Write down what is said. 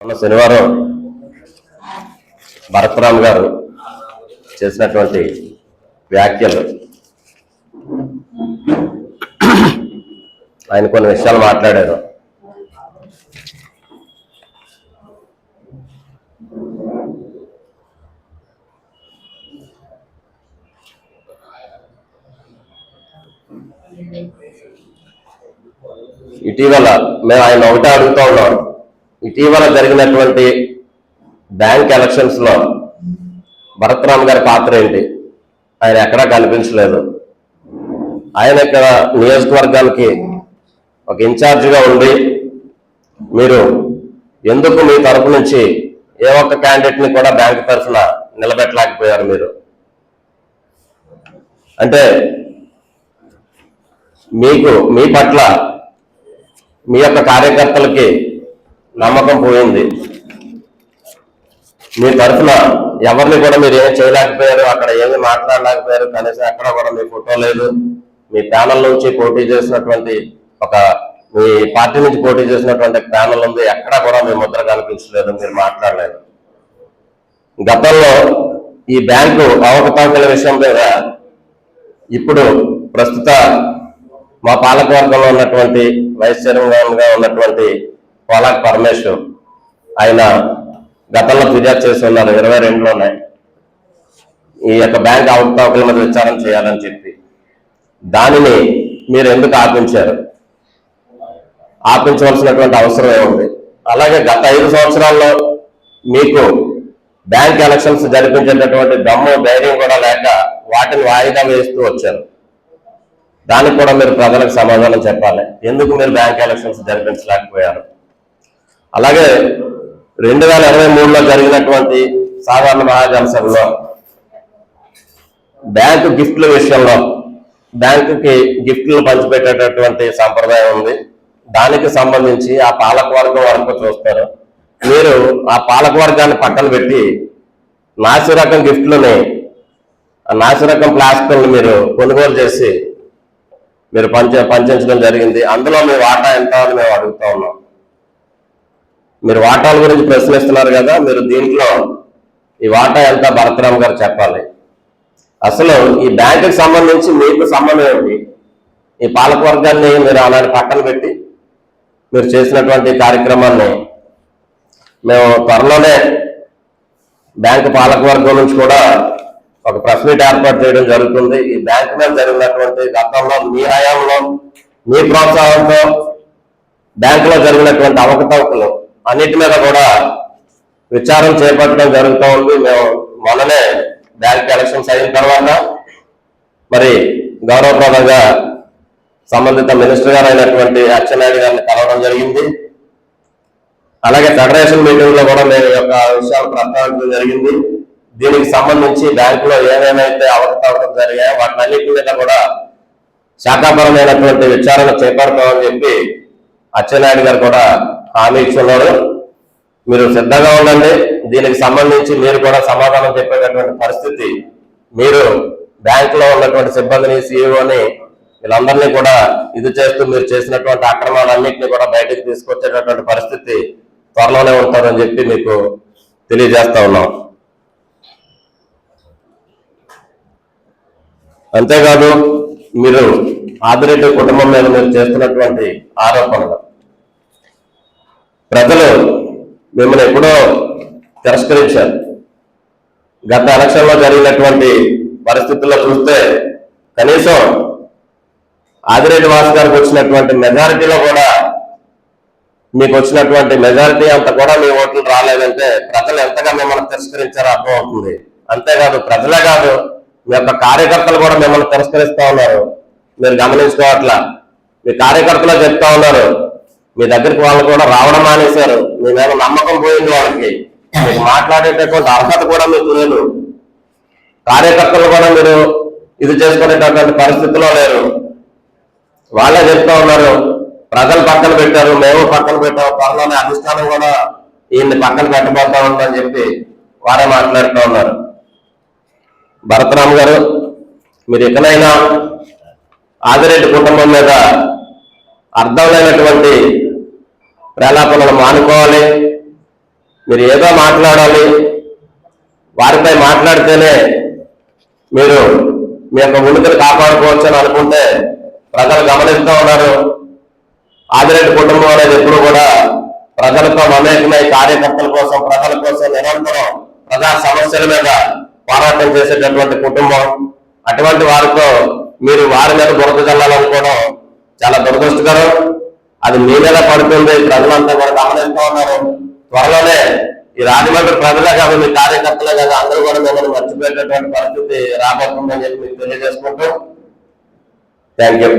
మొన్న శనివారం భరత్రామ్ గారు చేసినటువంటి వ్యాఖ్యలు. ఆయన కొన్ని విషయాలు మాట్లాడారు. ఇటీవల మేము ఆయన ఒకటే అడుగుతా ఉన్నాం. ఇటీవల జరిగినటువంటి బ్యాంక్ ఎలక్షన్స్లో భరత్రామ్ గారి పాత్ర ఏంటి? ఆయన ఎక్కడా కనిపించలేదు. ఆయన ఇక్కడ నియోజకవర్గానికి ఒక ఇన్ఛార్జిగా ఉండి మీరు ఎందుకు మీ తరపు నుంచి ఏ ఒక్క క్యాండిడేట్ని కూడా బ్యాంక్ తరఫున నిలబెట్టలేకపోయారు మీరు? అంటే మీకు మీ పట్ల మీ యొక్క కార్యకర్తలకి నమ్మకం పోయింది. మీ తరఫున ఎవరిని కూడా మీరు ఏం చేయలేకపోయారు అక్కడ ఏమి మాట్లాడలేకపోయారు కనీసం ఎక్కడ కూడా మీ ఫోటో లేదు. మీ ప్యానల్ నుంచి పోటీ చేసినటువంటి ఒక మీ పార్టీ నుంచి పోటీ చేసినటువంటి ప్యానల్ ఉంది ఎక్కడ కూడా మీ ముద్ర కనిపించలేదు మీరు మాట్లాడలేదు. గతంలో ఈ బ్యాంకు అవకతవకల విషయం మీద ఇప్పుడు ప్రస్తుత మా పాలకవర్గంలో ఉన్నటువంటి వైస్ చైర్మన్గా ఉన్నటువంటి పోలాక్ పరమేశ్వర్. ఆయన గతంలో ఫిర్యాదు చేసి ఉన్నారు. ఇరవై రెండులోనే. ఈ యొక్క బ్యాంక్ అవకతవకల మీద విచారణ చేయాలని చెప్పి. దానిని మీరు ఎందుకు ఆపించారు? ఆపించవలసినటువంటి అవసరం ఏముంది? అలాగే గత ఐదు సంవత్సరాల్లో మీకు బ్యాంక్ ఎలక్షన్స్ జరిపించేటటువంటి దమ్ము ధైర్యం కూడా లేక వాటిని వాయిదా వేస్తూ వచ్చారు. దానికి కూడా మీరు ప్రజలకు సమాధానం చెప్పాలి. ఎందుకు మీరు బ్యాంక్ ఎలక్షన్స్ జరిపించలేకపోయారు? అలాగే రెండు వేల ఇరవై మూడులో జరిగినటువంటి సాధారణ మహాజనసభలో బ్యాంకు గిఫ్ట్ల విషయంలో బ్యాంకుకి గిఫ్ట్లు పంచిపెట్టేటటువంటి సంప్రదాయం ఉంది. దానికి సంబంధించి ఆ పాలకవర్గం వరకు చూస్తారు. మీరు ఆ పాలకవర్గాన్ని పక్కన పెట్టి నాసిరకం గిఫ్ట్లని ఆ ప్లాస్టిక్లను మీరు కొనుగోలు చేసి మీరు పంచ పంచడం జరిగింది. అందులో మీ వాటా ఎంత అని మేము అడుగుతా ఉన్నాం. మీరు వాటాల గురించి ప్రశ్నిస్తున్నారు కదా మీరు దీంట్లో ఈ వాటా ఎంత భరతరామ్ గారు చెప్పాలి? అసలు ఈ బ్యాంకుకి సంబంధించి మీకు సంబంధం ఏంటి ఈ పాలకవర్గాన్ని మీరు అలాంటి పక్కన పెట్టి మీరు చేసినటువంటి కార్యక్రమాన్ని మేము త్వరలోనే బ్యాంకు పాలకవర్గం నుంచి కూడా ఒక ప్రెస్ మీట్ ఏర్పాటు చేయడం జరుగుతుంది. ఈ బ్యాంకు మీద జరిగినటువంటి గతంలో మీ హయాంలో మీ ప్రోత్సాహంతో బ్యాంకులో జరిగినటువంటి అవకతవకలు అన్నిటి మీద కూడా విచారం చేపట్టడం జరుగుతూ ఉంది. మేము మొన్ననే బ్యాంక్ ఎలక్షన్స్ అయిన తర్వాత మరి గౌరవప్రదంగా సంబంధిత మినిస్టర్ గారు అయినటువంటి అచ్చెన్నాయుడు గారిని కలవడం జరిగింది. అలాగే ఫెడరేషన్ మీటింగ్లో కూడా మేము యొక్క విషయాలు ప్రస్తావించడం జరిగింది. దీనికి సంబంధించి బ్యాంకులో ఏమేమైతే అవకతవకలు జరిగాయో వాటిని అన్నిటి మీద కూడా శాఖాపరమైనటువంటి విచారణ చేపడతామని చెప్పి అచ్చెన్నాయుడు గారు కూడా హామీ ఇచ్చున్నారు మీరు సిద్ధంగా ఉండండి. దీనికి సంబంధించి మీరు కూడా సమాధానం చెప్పేటటువంటి పరిస్థితి. మీరు బ్యాంక్లో ఉన్నటువంటి సిబ్బందిని సిఇఓని వీళ్ళందరినీ కూడా ఇది చేస్తూ మీరు చేసినటువంటి అక్రమాలన్నింటినీ కూడా బయటకు తీసుకొచ్చేటటువంటి పరిస్థితి త్వరలోనే ఉంటుందని చెప్పి మీకు తెలియజేస్తా ఉన్నాం. అంతేకాదు మీరు ఆదిరెడ్డి కుటుంబం మీద మీరు చేస్తున్నటువంటి ఆరోపణలు ప్రజలు మిమ్మల్ని ఎప్పుడో తిరస్కరించారు. గత ఎలక్షన్లో జరిగినటువంటి పరిస్థితుల్లో చూస్తే కనీసం ఆదిరెడ్డి వాసు గారికి వచ్చినటువంటి మెజారిటీలో కూడా మీకు వచ్చినటువంటి మెజారిటీ అంత కూడా మీ ఓట్లు రాలేదంటే ప్రజలు ఎంతగా మిమ్మల్ని తిరస్కరించారో అర్థమవుతుంది అంతేకాదు ప్రజలే కాదు మీ యొక్క కార్యకర్తలు కూడా మిమ్మల్ని తిరస్కరిస్తా ఉన్నారు. మీరు గమనించుకోవట్లా మీ కార్యకర్తలు చెప్తా ఉన్నారు మీ దగ్గరికి వాళ్ళు కూడా రావడం మానేశారు. మీ మీద నమ్మకం పోయింది వాళ్ళకి. మీకు మాట్లాడేటటువంటి అర్హత కూడా మీకు లేదు. కార్యకర్తలు కూడా మీరు ఇది చేసుకునేటటువంటి పరిస్థితిలో లేరు. వాళ్ళే చెప్తా ఉన్నారు ప్రజలు పక్కన పెట్టారు మేము పక్కన పెట్టాము త్వరలోనే అధిష్టానం కూడా ఈయన్ని పక్కన పెట్టబోతా ఉందని చెప్పి వారే మాట్లాడుతూ ఉన్నారు. భరతరామ్ గారు మీరు ఎక్కడైనా ఆదిరెడ్డి కుటుంబం మీద అర్థం లేనటువంటి ప్రలాపనలు మానుకోవాలి. మీరు ఏదో మాట్లాడాలి. వారిపై మాట్లాడితేనే మీరు మీ యొక్క ఉనికిని కాపాడుకోవచ్చు అని అనుకుంటే ప్రజలు గమనిస్తూ ఉన్నారు. ఆదిరెడ్డి కుటుంబం అనేది ఎప్పుడు కూడా ప్రజలతో మమేకమై కార్యకర్తల కోసం ప్రజల కోసం నిరంతరం ప్రజా సమస్యల మీద పోరాటం చేసేటటువంటి కుటుంబం. అటువంటి వారితో మీరు వారి మీద బురద చల్లాలనుకోవడం చాలా దురదృష్టకరం అది మీ మీద పడుతుంది. ప్రజలంతా కూడా గమనిస్తూ ఉన్నారు. త్వరలోనే ఈ రాజమండ్రి ప్రజలే కాదు మీ కార్యకర్తలే కాదు అందరూ కూడా మిమ్మల్ని మర్చిపోయేటటువంటి పరిస్థితి రాబోతుందని చెప్పి మీకు తెలియజేసుకుంటూ థ్యాంక్ యూ.